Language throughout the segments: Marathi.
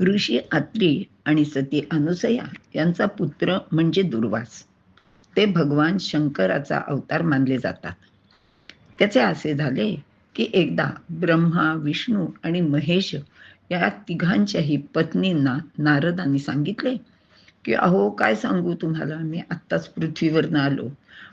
ऋषी अत्री आणि सती अनुसया यांचा पुत्र म्हणजे दुर्वास. ते भगवान शंकराचा अवतार मानले जातात. त्याचे असे झाले की एकदा ब्रह्मा विष्णू आणि महेश या तिघांच्याही पत्नींना नारदांनी सांगितले की अहो काय सांगू तुम्हाला? मी आत्ताच पृथ्वीवरनं आलो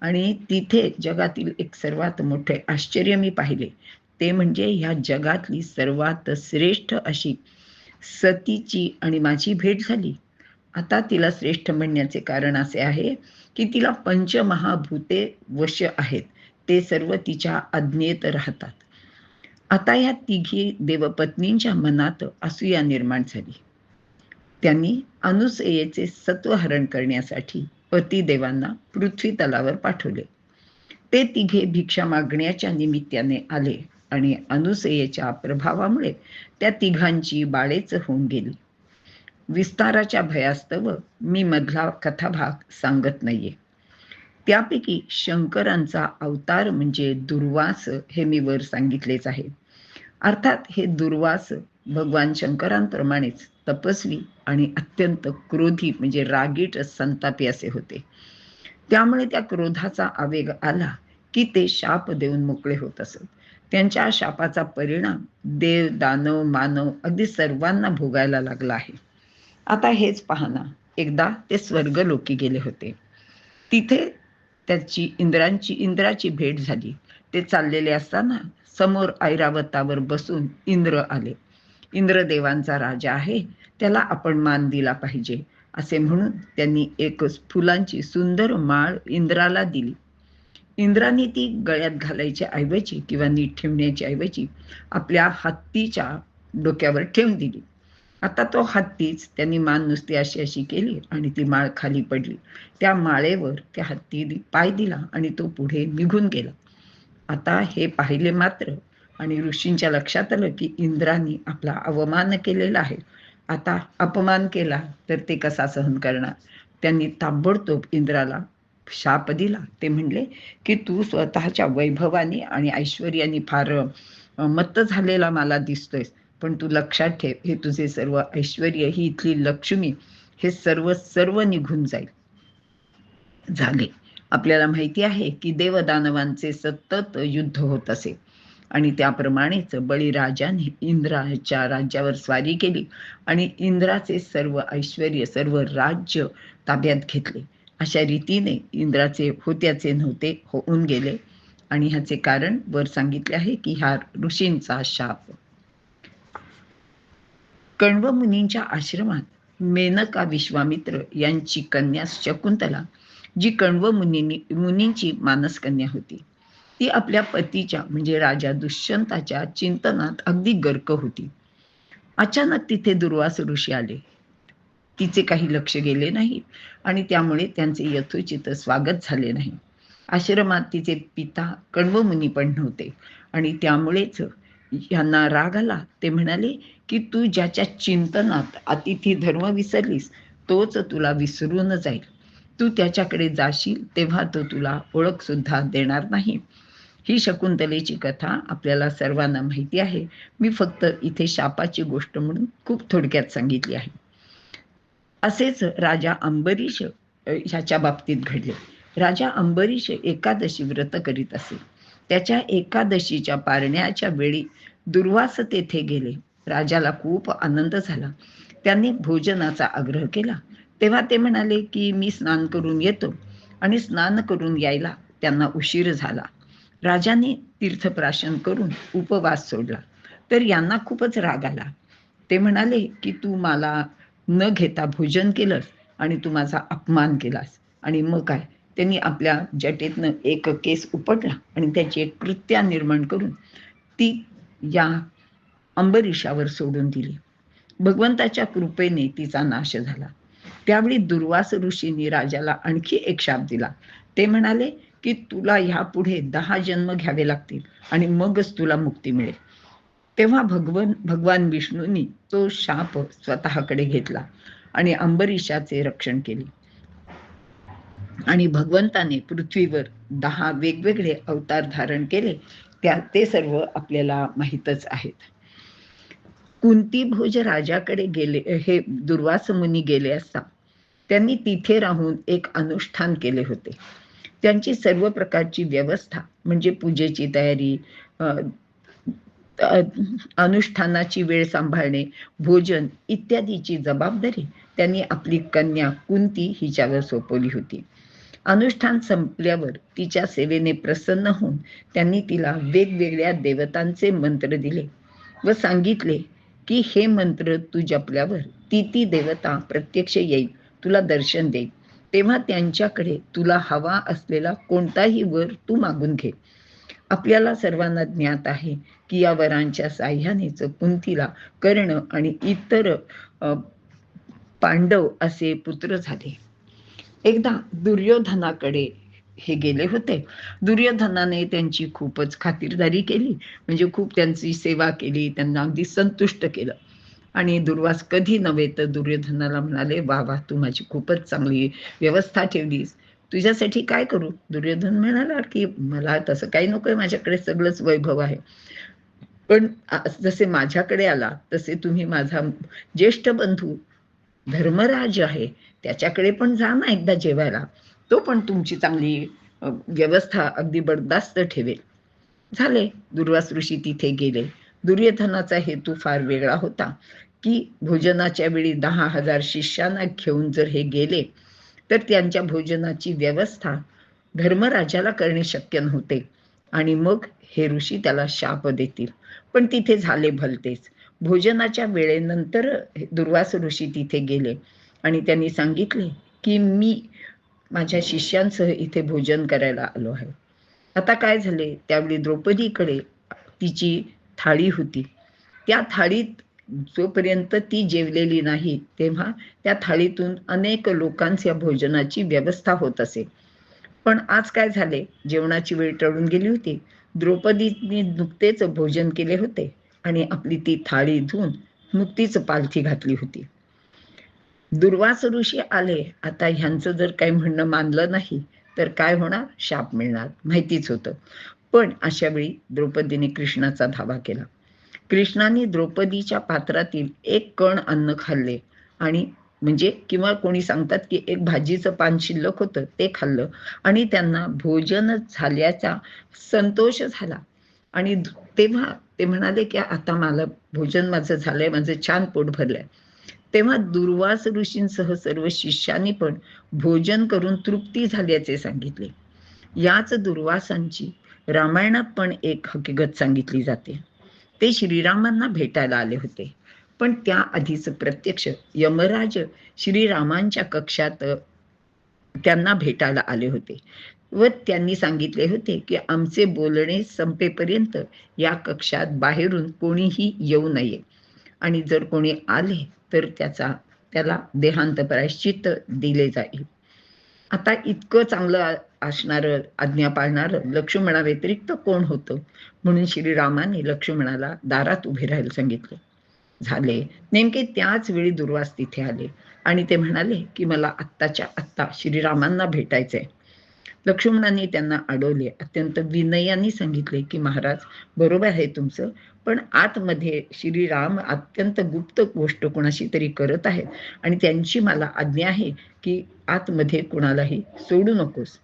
आणि तिथे जगातील एक सर्वात मोठे आश्चर्य मी पाहिले. ते म्हणजे ह्या जगातली सर्वात श्रेष्ठ अशी सतीची आणि माझी भेट झाली. आता तिला श्रेष्ठ म्हणण्याचे कारण असे आहे की तिला पंचमहाभूते वश आहेत. ते सर्व तिच्या आज्ञेत राहतात. आता या तिघी देवपत्नींच्या मनात असूया निर्माण झाली. त्यांनी अनुसयेचे सत्वहरण करण्यासाठी पतिदेवांना पृथ्वी तलावर पाठवले. ते तिघे भिक्षा मागण्याच्या निमित्ताने आले. आणि अनुसयेच्या प्रभावामुळे त्या तिघांची बाळेच होऊन गेली. विस्ताराच्या भयास्तव मी मधला कथाभाग सांगत नाहीये. त्यापैकी शंकरांचा अवतार म्हणजे दुर्वास हे मी वर सांगितलेच आहे. अर्थात हे दुर्वास भगवान शंकरांप्रमाणेच तपस्वी आणि अत्यंत क्रोधी म्हणजे रागीट संतापी असे होते. त्यामुळे त्या क्रोधाचा आवेग आला की ते शाप देऊन मोकळे होत असत. त्यांच्या शापाचा परिणाम देव दानव मानव अगदी सर्वांना भोगायला लागला आहे. आता हेच पाहना. एकदा ते स्वर्गलोकी गेले होते. तिथे त्याची इंद्रांची इंद्राची भेट झाली. ते चाललेले असताना समोर ऐरावतावर बसून इंद्र आले. इंद्रदेवांचा राजा आहे. त्याला आपण मान दिला पाहिजे. असे म्हणून त्यांनी एक फुलांची सुंदर माळ इंद्राला दिली. इंद्राने ती गळ्यात घालायच्या ऐवजी किंवा नीट ठेवण्याच्या ऐवजी आपल्या हत्तीच्या डोक्यावर ठेवून दिली. आता तो हत्तीच त्यांनी मान नुसती अशी अशी केली आणि ती माळ खाली पडली. त्या माळेवर त्या हत्ती पाय दिला आणि तो पुढे निघून गेला. आता हे पाहिले मात्र आणि ऋषींच्या लक्षात आलं की इंद्राने आपला अवमान केलेला आहे. आता अपमान केला तर ते कसा सहन करणार? त्यांनी ताबडतोब इंद्राला शाप दिला. ते म्हणले की तू स्वतःच्या वैभवाने आणि ऐश्वर्याने फार मत्त झालेला मला दिसतोयस. पण तू लक्षात ठेव हे तुझे सर्व ऐश्वर ही इथली लक्ष्मी हे सर्व सर्व निघून जाईल. झाले. आपल्याला माहिती आहे की देवदानवांचे सतत युद्ध होत असे. आणि त्याप्रमाणेच बळीराजाने इंद्राच्या राज्यावर स्वारी केली. आणि इंद्राचे सर्व ऐश्वर सर्व राज्य ताब्यात घेतले. अशा रीतीने इंद्राचे होत्याचे नव्हते होऊन गेले. आणि ह्याचे कारण वर सांगितले आहे की ह्या ऋषींचा शाप. कण्व मुनींच्या आश्रमात मेनका विश्वामित्र यांची कन्या शकुंतला जी कण्व मुनी मुनींची मानसकन्या होती. ती आपल्या पतीच्या म्हणजे राजा दुष्यंताच्या चिंतनात अगदी गर्क होती. अचानक तिथे दुर्वास ऋषी आले. तिचे काही लक्ष गेले नाही आणि त्यामुळे त्यांचे यथोचित स्वागत झाले नाही. आश्रमात तिचे पिता कण्वमुनी पण नव्हते आणि त्यामुळेच यांना राग आला. ते म्हणाले की तू ज्याच्या चिंतनात अतिथी धर्म विसरलीस तोच तुला विसरून जाईल. तू त्याच्याकडे जाशील तेव्हा तो तुला ओळख सुद्धा देणार नाही. ही शकुंतलेची कथा आपल्याला सर्वांना माहिती आहे. मी फक्त इथे शापाची गोष्ट म्हणून खूप थोडक्यात सांगितली आहे. असेच राजा अंबरीश ह्याच्या बाबतीत घडले. राजा अंबरीश एकादशी व्रत करीत असे. त्याच्या एकादशीच्या पारण्याच्या वेळी दुर्वास तेथे गेले. राजाला खूप आनंद झाला. त्यांनी भोजनाचा आग्रह केला. तेव्हा ते म्हणाले की मी स्नान करून येतो. आणि स्नान करून यायला त्यांना उशीर झाला. राजाने तीर्थप्राशन करून उपवास सोडला. तर यांना खूपच राग आला. ते म्हणाले की तू मला न घेता भोजन केलंस आणि तू माझा अपमान केलास. आणि मग काय? त्यांनी आपल्या जटेतनं एक केस उपटला आणि त्याची एक कृत्या निर्माण करून ती या अंबरीशावर सोडून दिली. भगवंताच्या कृपेने तिचा नाश झाला. त्यावेळी दुर्वास ऋषींनी राजाला आणखी एक शाप दिला. ते म्हणाले की तुला ह्यापुढे दहा जन्म घ्यावे लागतील आणि मगच तुला मुक्ती मिळेल. तेव्हा भगवन भगवान विष्णूंनी तो शाप स्वतःकडे घेतला आणि अंबरीशाचे रक्षण केले. आणि भगवंताने पृथ्वीवर दहा वेगवेगळे अवतार धारण केले. त्या ते सर्व आपल्याला माहीतच आहेत. कुंती भोज राजाकडे गेले हे दुर्वास मुनी गेले असता त्यांनी तिथे राहून एक अनुष्ठान केले होते. त्यांची सर्व प्रकारची व्यवस्था म्हणजे पूजेची तयारी अनुष्ठानाची वेळ सांभाळणे भोजन इत्यादीची जबाबदारी त्यांनी आपली कन्या कुंती हिच्यावर सोपवली होती. अनुष्ठान संपल्यावर तिच्या सेवेने प्रसन्न होऊन त्यांनी तिला वेगवेगळ्या देवतांचे मंत्र दिले व सांगितले की हे मंत्र तू जपल्यावर ती ती देवता प्रत्यक्ष येईल तुला दर्शन देईल. तेव्हा त्यांच्याकडे तुला हवा असलेला कोणताही वर तू मागून घे. आपल्याला सर्वांना ज्ञात आहे की या वरांच्या साह्यानेच कुंतीला कर्ण आणि इतर पांडव असे पुत्र झाले. एकदा दुर्योधनाकडे हे गेले होते. दुर्योधनाने त्यांची खूपच खातिरदारी केली. म्हणजे खूप त्यांची सेवा केली त्यांना अगदी संतुष्ट केलं. आणि दुर्वास कधी नव्हे तर दुर्योधनाला म्हणाले वा वा तू माझी खूपच चांगली व्यवस्था ठेवलीस. तुझ्यासाठी काय करू? दुर्योधन म्हणाला की मला तसं काही नकोय माझ्याकडे सगळंच वैभव आहे. पण जसे माझ्याकडे आला तसे तुम्ही माझा ज्येष्ठ बंधू धर्मराज आहे त्याच्याकडे पण जा ना एकदा जेवायला. तो पण तुमची चांगली व्यवस्था अगदी बडदास्त ठेवेल. झाले. दुर्वास ऋषी तिथे गेले. दुर्योधनाचा हेतू फार वेगळा होता की भोजनाच्या वेळी दहा हजार शिष्यांना घेऊन जर हे गेले तर त्यांच्या भोजनाची व्यवस्था धर्मराजाला करणे शक्य नव्हते. आणि मग हे ऋषी त्याला शाप देतील. पण तिथे झाले भलतेच भोजनाच्या वेळेनंतर दुर्वास ऋषी तिथे गेले. आणि त्यांनी सांगितले की मी माझ्या शिष्यांसह इथे भोजन करायला आलो आहे. आता काय झाले? त्यावेळी द्रौपदीकडे तिची थाळी होती. त्या थाळीत जोपर्यंत ती जेवलेली नाही तेव्हा त्या थाळीतून अनेक लोकांच्या भोजनाची व्यवस्था होत असे. पण आज काय झाले? जेवणाची वेळ टळून गेली होती. द्रौपदीने नुकतेच भोजन केले होते आणि आपली ती थाळी धुवून नुकतीच पालथी घातली होती. दुर्वास ऋषी आले. आता ह्यांचं जर काही म्हणणं मानलं नाही तर काय होणार? शाप मिळणार. माहितीच होतं. पण अशा वेळी द्रौपदीने कृष्णाचा धावा केला. कृष्णाने द्रौपदीच्या पात्रातील एक कण अन्न खाल्ले. आणि म्हणजे किंवा कोणी सांगतात की एक भाजीचं पान शिल्लक होतं ते खाल्लं. आणि त्यांना भोजन झाल्याचा संतोष झाला. आणि तेव्हा ते म्हणाले की आता मला भोजन माझं झालंय माझं छान पोट भरलंय. तेव्हा दुर्वास ऋषींसह सर्व शिष्यांनी पण भोजन करून तृप्ती झाल्याचे सांगितले. याच दुर्वासांची रामायणात पण एक हकीकत सांगितली जाते. ते श्रीरामांना भेटायला आले होते. पण त्या आधीच प्रत्यक्ष यमराज श्रीरामांच्या कक्षात त्यांना भेटायला आले होते. व त्यांनी सांगितले होते की आमचे बोलणे संपेपर्यंत या कक्षात बाहेरून कोणीही येऊ नये. आणि जर कोणी आले तर त्याचा त्याला देहांत प्रायश्चित दिले जाईल. आता इतकं चांगलं असणार आज्ञा पाळणार लक्ष्मणा व्यतिरिक्त कोण होतं? म्हणून श्रीरामाने लक्ष्मणाला दारात उभे राहायला सांगितलं. झाले. नेमके त्याच वेळी दुर्वास तिथे आले. आणि ते म्हणाले की मला आत्ताच्या आत्ता श्रीरामांना भेटायचंय. लक्ष्मणाने त्यांना अडवले. अत्यंत विनयाने सांगितले की महाराज बरोबर आहे तुमचं पण आतमध्ये श्रीराम अत्यंत गुप्त गोष्ट कोणाशी तरी करत आहेत आणि त्यांची मला आज्ञा आहे की आतमध्ये कोणालाही सोडू नकोस.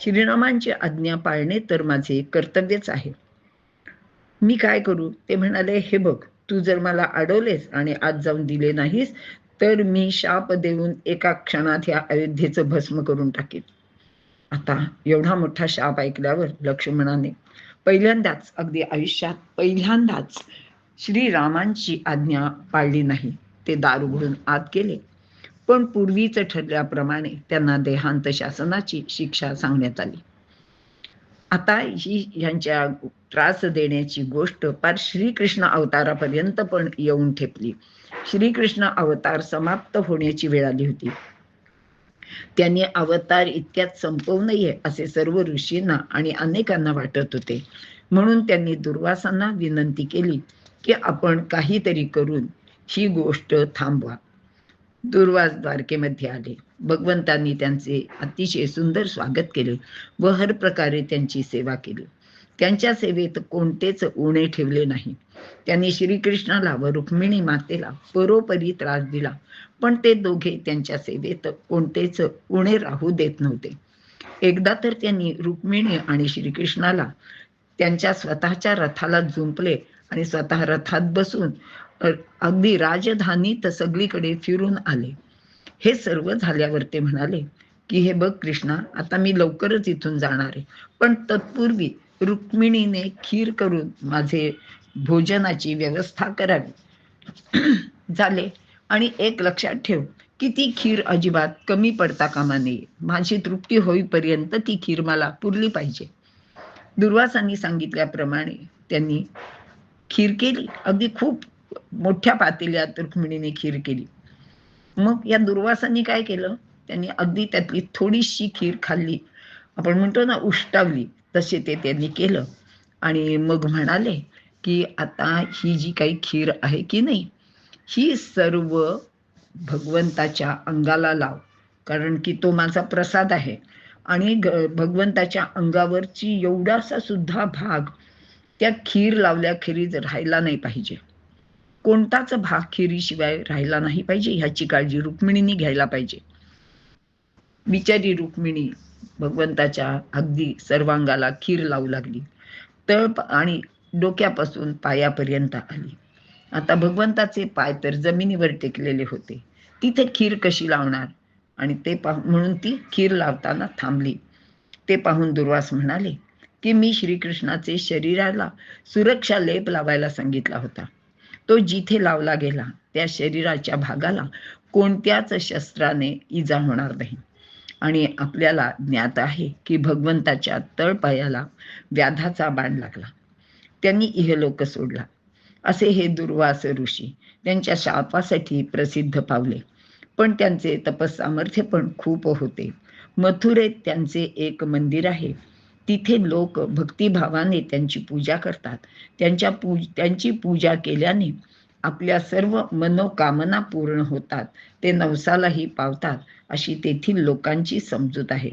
श्रीरामांची आज्ञा पाळणे तर माझे कर्तव्यच आहे. मी काय करू? ते म्हणाले हे बघ तू जर मला अडवलेस आणि आज जाऊन दिले नाहीस तर मी शाप देऊन एका क्षणात ह्या अयोध्येचं भस्म करून टाकेन. आता एवढा मोठा शाप ऐकल्यावर लक्ष्मणाने पहिल्यांदाच अगदी आयुष्यात पहिल्यांदाच श्रीरामांची आज्ञा पाळली नाही. ते दार उघडून आत गेले. पण पूर्वीच ठरल्याप्रमाणे त्यांना देहांत शासनाची शिक्षा सांगण्यात आली. आता ही यांच्या त्रास देण्याची गोष्ट पार श्रीकृष्ण अवतारापर्यंत पण येऊन ठेपली. श्रीकृष्ण अवतार समाप्त होण्याची वेळ आली होती. त्यांनी अवतार इतक्यात संपवू नये असे सर्व ऋषींना आणि अनेकांना वाटत होते. म्हणून त्यांनी दुर्वासांना विनंती केली की आपण काहीतरी करून ही गोष्ट थांबवा. दुर्वास द्वारकेमध्ये आले. भगवंतांनी त्यांचे अतिशय सुंदर स्वागत केले व हर प्रकारे त्यांची सेवा केली. त्यांच्या सेवेत कोणतेच उणे ठेवले नाही. त्यांनी श्रीकृष्णाला व रुक्मिणी मातेला परोपरी त्रास दिला. पण ते दोघे त्यांच्या सेवेत कोणतेच उणे राहू देत नव्हते. एकदा तर त्यांनी रुक्मिणी आणि श्रीकृष्णाला त्यांच्या स्वतःच्या रथाला जुंपले आणि स्वतः रथात बसून अगदी राजधानीत सगळीकडे फिरून आले. हे सर्व झाल्यावर ते म्हणाले की हे बघ कृष्णा आता मी लवकरच इथून जाणार आहे. पण तत्पूर्वी रुक्मिणीने खीर करून माझे भोजनाची व्यवस्था करावी. झाले. आणि एक लक्षात ठेव की ती खीर अजिबात कमी पडता कामा नये. माझी तृप्ती होईपर्यंत ती खीर मला पुरली पाहिजे. दुर्वासांनी सांगितल्याप्रमाणे त्यांनी खीर केली. अगदी खूप मोठ्या पातेल्यात रुक्मिणीने खीर केली. मग या दुर्वासांनी काय केलं? त्यांनी अगदी त्यातली थोडीशी खीर खाल्ली. आपण म्हणतो ना उष्टावली. तसे ते त्यांनी केलं. आणि मग म्हणाले की आता ही जी काही खीर आहे की नाही ही सर्व भगवंताच्या अंगाला लाव कारण की तो माझा प्रसाद आहे. आणि भगवंताच्या अंगावरची एवढासा सुद्धा भाग त्या खीर लावल्याखेरीज राहायला नाही पाहिजे. कोणताच भाग खिरीशिवाय राहिला नाही पाहिजे ह्याची काळजी रुक्मिणीने घ्यायला पाहिजे. बिचारी रुक्मिणी भगवंताच्या अगदी सर्वांगाला खीर लावू लागली. तळ आणि डोक्यापासून पायापर्यंत आली. आता भगवंताचे पाय तर जमिनीवर टेकलेले होते. तिथे खीर कशी लावणार? आणि ते पाहून म्हणून ती खीर लावताना थांबली. ते पाहून दुर्वास म्हणाले की मी श्रीकृष्णाचे शरीराला सुरक्षा लेप लावायला सांगितला होता. तो जिथे लावला गेला त्या शरीराच्या भागाला कोणत्याच शस्त्राने इजा होणार नाही. आणि आपल्याला ज्ञात आहे की भगवंताच्या तळपायाला व्याधाचा बाण लागला. त्यांनी इहलोक सोडला. असे हे दुर्वास ऋषी त्यांच्या शापासाठी प्रसिद्ध पावले. पण त्यांचे तपसामर्थ्य पण खूप होते. मथुरेत त्यांचे एक मंदिर आहे. तिथे लोक भक्तिभावाने त्यांची पूजा करतात. त्यांच्या पूज त्यांची पूजा केल्याने आपल्या सर्व मनोकामना पूर्ण होतात. ते नवसालाही पावतात अशी तेथील लोकांची समजूत आहे.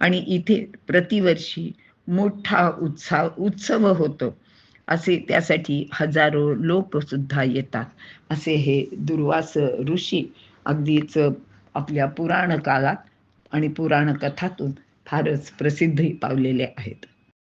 आणि इथे प्रतिवर्षी मोठा उत्साह उत्सव होतो. असे त्यासाठी हजारो लोक सुद्धा येतात. असे हे दुर्वास ऋषी अगदीच आपल्या पुराण काळात आणि पुराण कथातून फारच प्रसिद्धी पावलेले आहेत.